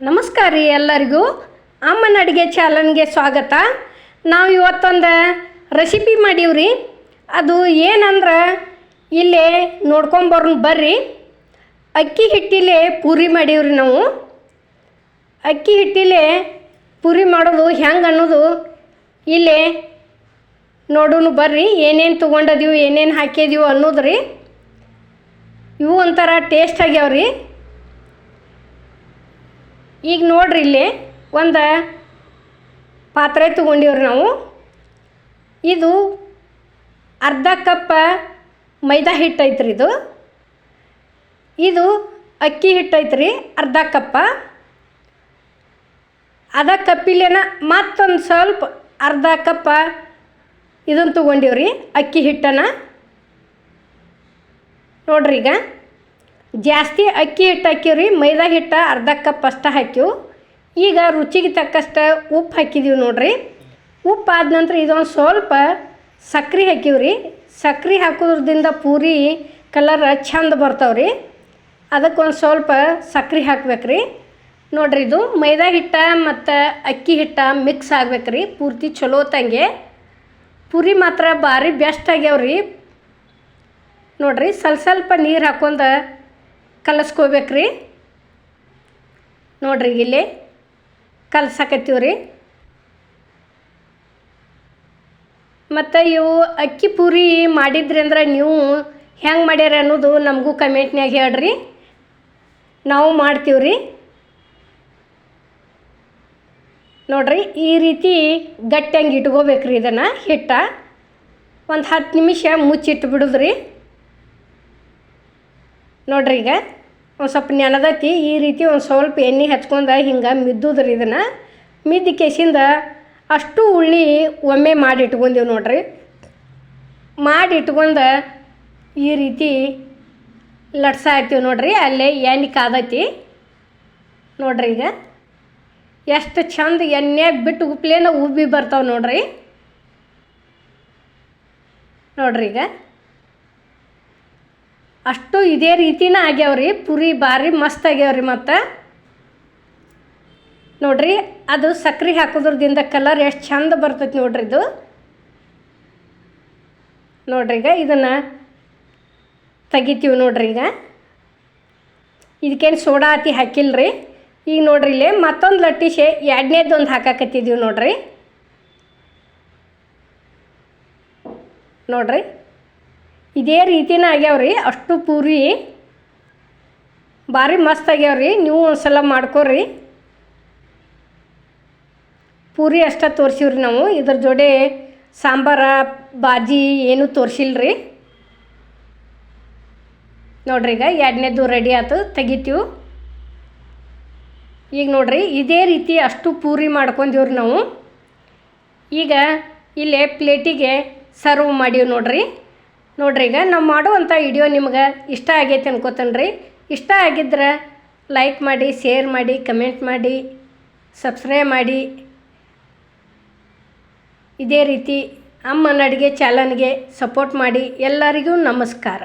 ನಮಸ್ಕಾರ ರೀ ಎಲ್ಲರಿಗೂ. ಅಮ್ಮನ ಅಡುಗೆ ಚಾಲನ್ಗೆ ಸ್ವಾಗತ. ನಾವು ಇವತ್ತೊಂದು ರೆಸಿಪಿ ಮಾಡೀವ್ರಿ. ಅದು ಏನಂದ್ರೆ ಇಲ್ಲೇ ನೋಡ್ಕೊಂಬರ್ ಬರ್ರಿ. ಅಕ್ಕಿ ಹಿಟ್ಟಿಲೆ ಪೂರಿ ಮಾಡೀವ್ರಿ ನಾವು. ಅಕ್ಕಿ ಹಿಟ್ಟಿಲೆ ಪೂರಿ ಮಾಡೋದು ಹೆಂಗೆ ಅನ್ನೋದು ಇಲ್ಲೇ ನೋಡೋನು ಬರ್ರಿ. ಏನೇನು ತೊಗೊಂಡದೀವಿ ಏನೇನು ಹಾಕಿದೀವಿ ಅನ್ನೋದು ರೀ ಇವು ಒಂಥರ ಟೇಸ್ಟ್ ಆಗ್ಯಾವ್ರಿ. ಈಗ ನೋಡ್ರಿ ಇಲ್ಲಿ ಒಂದು ಪಾತ್ರೆ ತೊಗೊಂಡಿವ್ರಿ ನಾವು. ಇದು ಅರ್ಧ ಕಪ್ಪ ಮೈದಾ ಹಿಟ್ಟು ಐತ್ರಿ ಇದು. ಇದು ಅಕ್ಕಿ ಹಿಟ್ಟು ಐತ್ರಿ ಅರ್ಧ ಕಪ್ಪ. ಅದ ಕಪ್ಪಿಲೇನ ಮತ್ತೊಂದು ಸ್ವಲ್ಪ ಅರ್ಧ ಕಪ್ಪ ಇದನ್ನು ತೊಗೊಂಡಿವ್ರಿ ಅಕ್ಕಿ ಹಿಟ್ಟನ್ನು. ನೋಡ್ರಿ ಈಗ. ಜಾಸ್ತಿ ಅಕ್ಕಿ ಹಿಟ್ಟು ಹಾಕಿವ್ರಿ ಮೈದಾ ಹಿಟ್ಟು ಅರ್ಧ ಕಪ್ ಅಷ್ಟ ಹಾಕಿವು ಈಗ ರುಚಿಗೆ ತಕ್ಕಷ್ಟು ಉಪ್ಪು ಹಾಕಿದೀವಿ ನೋಡ್ರಿ. ಉಪ್ಪು ಆದ ನಂತರ ಇದೊಂದು ಸ್ವಲ್ಪ ಸಕ್ರೆ ಹಾಕಿವ್ರಿ ಸಕ್ರೆ ಹಾಕೋದ್ರಿಂದ ಪೂರಿ ಕಲರ್ ಚಂದ ಬರ್ತಾವ್ರಿ ಅದಕ್ಕೊಂದು ಸ್ವಲ್ಪ ಸಕ್ರೆ ಹಾಕ್ಬೇಕ್ರಿ ನೋಡ್ರಿ ಇದು ಮೈದಾ ಹಿಟ್ಟ ಮತ್ತು ಅಕ್ಕಿ ಹಿಟ್ಟ ಮಿಕ್ಸ್ ಆಗ್ಬೇಕ್ರಿ ಪೂರ್ತಿ ಚಲೋ ತಂಗೆ. ಪೂರಿ ಮಾತ್ರ ಭಾರಿ ಬೆಸ್ಟ್ ಆಗ್ಯಾವ್ರಿ ನೋಡ್ರಿ, ಸ್ವಲ್ಪ ಸ್ವಲ್ಪ ನೀರು ಹಾಕೊಂಡ ಕಲಸ್ಕೋಬೇಕ್ರಿ. ನೋಡ್ರಿ ಇಲ್ಲಿ ಕಲಸಕತ್ತೀವಿ ರೀ ಮತ್ತು ಇವು ಅಕ್ಕಿ ಪೂರಿ ಮಾಡಿದ್ರಿ ಅಂದ್ರೆ ನೀವು ಹೆಂಗೆ ಮಾಡ್ಯಾರ ಅನ್ನೋದು ನಮಗೂ ಕಮೆಂಟ್ನ್ಯಾಗ ಹೇಳ್ರಿ. ನಾವು ಮಾಡ್ತೀವಿ ರೀ ನೋಡ್ರಿ ಈ ರೀತಿ ಗಟ್ಟಿಯಂಗೆ ಇಟ್ಕೋಬೇಕ್ರಿ ಇದನ್ನು ಹಿಟ್ಟ. ಒಂದು ಹತ್ತು ನಿಮಿಷ ಮುಚ್ಚಿಟ್ಟು ಬಿಡುದ್ರಿ ನೋಡ್ರಿ ಈಗ ಒಂದು ಸ್ವಲ್ಪ ನೆನದತ್ತಿ ಈ ರೀತಿ ಒಂದು ಸ್ವಲ್ಪ ಎಣ್ಣೆ ಹಚ್ಕೊಂಡು ಹಿಂಗೆ ಮಿದ್ದುದ್ರಿ ಇದನ್ನು. ಮಿದ್ದ ಕೇಸಿಂದ ಅಷ್ಟು ಉಳ್ಳಿ ಒಮ್ಮೆ ಮಾಡಿ ಇಟ್ಕೊಂಡೀವಿ ನೋಡ್ರಿ. ಮಾಡಿ ಇಟ್ಕೊಂಡು ಈ ರೀತಿ ಲಟ್ಸ ಹಾಕ್ತೀವಿ ನೋಡ್ರಿ, ಅಲ್ಲೇ ಎಣ್ಣೆ ಕಾದತಿ. ನೋಡ್ರಿ ಈಗ ಎಷ್ಟು ಚಂದ ಎಣ್ಣೆ ಬಿಟ್ಟು ಉಪ್ಲೇನ ಉಬ್ಬಿ ಬರ್ತಾವೆ ನೋಡ್ರಿ. ನೋಡ್ರಿ ಈಗ ಅಷ್ಟು ಇದೇ ರೀತಿನ ಆಗ್ಯಾವ್ರಿ. ಪುರಿ ಭಾರಿ ಮಸ್ತ್ ಆಗ್ಯಾವ್ರಿ ಮತ್ತು. ನೋಡ್ರಿ, ಅದು ಸಕ್ರೆ ಹಾಕೋದ್ರದಿಂದ ಕಲರ್ ಎಷ್ಟು ಚಂದ ಬರ್ತೈತಿ ನೋಡ್ರಿ ಇದು. ನೋಡ್ರಿ ಈಗ ಇದನ್ನು ತೆಗಿತೀವಿ ನೋಡ್ರಿ ಈಗ. ಇದಕ್ಕೇನು ಸೋಡಾ ಹತ್ತಿ ಹಾಕಿಲ್ರಿ. ಈಗ ನೋಡ್ರಿ ಇಲ್ಲಿ ಮತ್ತೊಂದು ಲಟ್ಟಿಸೆ ಎರಡನೇದೊಂದು ಹಾಕಾಕತ್ತಿದ್ದೀವಿ ನೋಡ್ರಿ. ನೋಡ್ರಿ. ಇದೇ ರೀತಿನೇ ಆಗ್ಯಾವ್ರಿ. ಅಷ್ಟು ಪೂರಿ ಭಾರಿ ಮಸ್ತ್ ಆಗ್ಯಾವ್ರಿ. ನೀವು ಒಂದ್ಸಲ ಮಾಡ್ಕೊರಿ. ಪೂರಿ ಅಷ್ಟ ತೋರಿಸಿವ್ರಿ ನಾವು. ಇದ್ರ ಜೋಡೆ ಸಾಂಬಾರ, ಬಾಜಿ ಏನೂ ತೋರಿಸಿಲ್ರಿ. ನೋಡ್ರಿ ಈಗ ಎರಡನೇದು ರೆಡಿ ಆಯ್ತು ತೆಗಿತೀವಿ. ಈಗ ನೋಡ್ರಿ, ಇದೇ ರೀತಿ ಅಷ್ಟು ಪೂರಿ ಮಾಡ್ಕೊಂಡಿವ್ರಿ ನಾವು. ಈಗ ಇಲ್ಲೇ ಪ್ಲೇಟಿಗೆ ಸರ್ವ್ ಮಾಡೀವಿ ನೋಡ್ರಿ. ನೋಡ್ರಿ, ಈಗ ನಾವು ಮಾಡುವಂಥ ವಿಡಿಯೋ ನಿಮ್ಗೆ ಇಷ್ಟ ಆಗೈತೆ ಅನ್ಕೋತೇನೆ ರೀ ಇಷ್ಟ ಆಗಿದ್ರೆ ಲೈಕ್ ಮಾಡಿ ಶೇರ್ ಮಾಡಿ ಕಮೆಂಟ್ ಮಾಡಿ ಸಬ್ಸ್ಕ್ರೈಬ್ ಮಾಡಿ. ಇದೇ ರೀತಿ ಅಮ್ಮನ ಅಡುಗೆ ಚಾನಲ್ಗೆ ಸಪೋರ್ಟ್ ಮಾಡಿ ಎಲ್ಲರಿಗೂ ನಮಸ್ಕಾರ.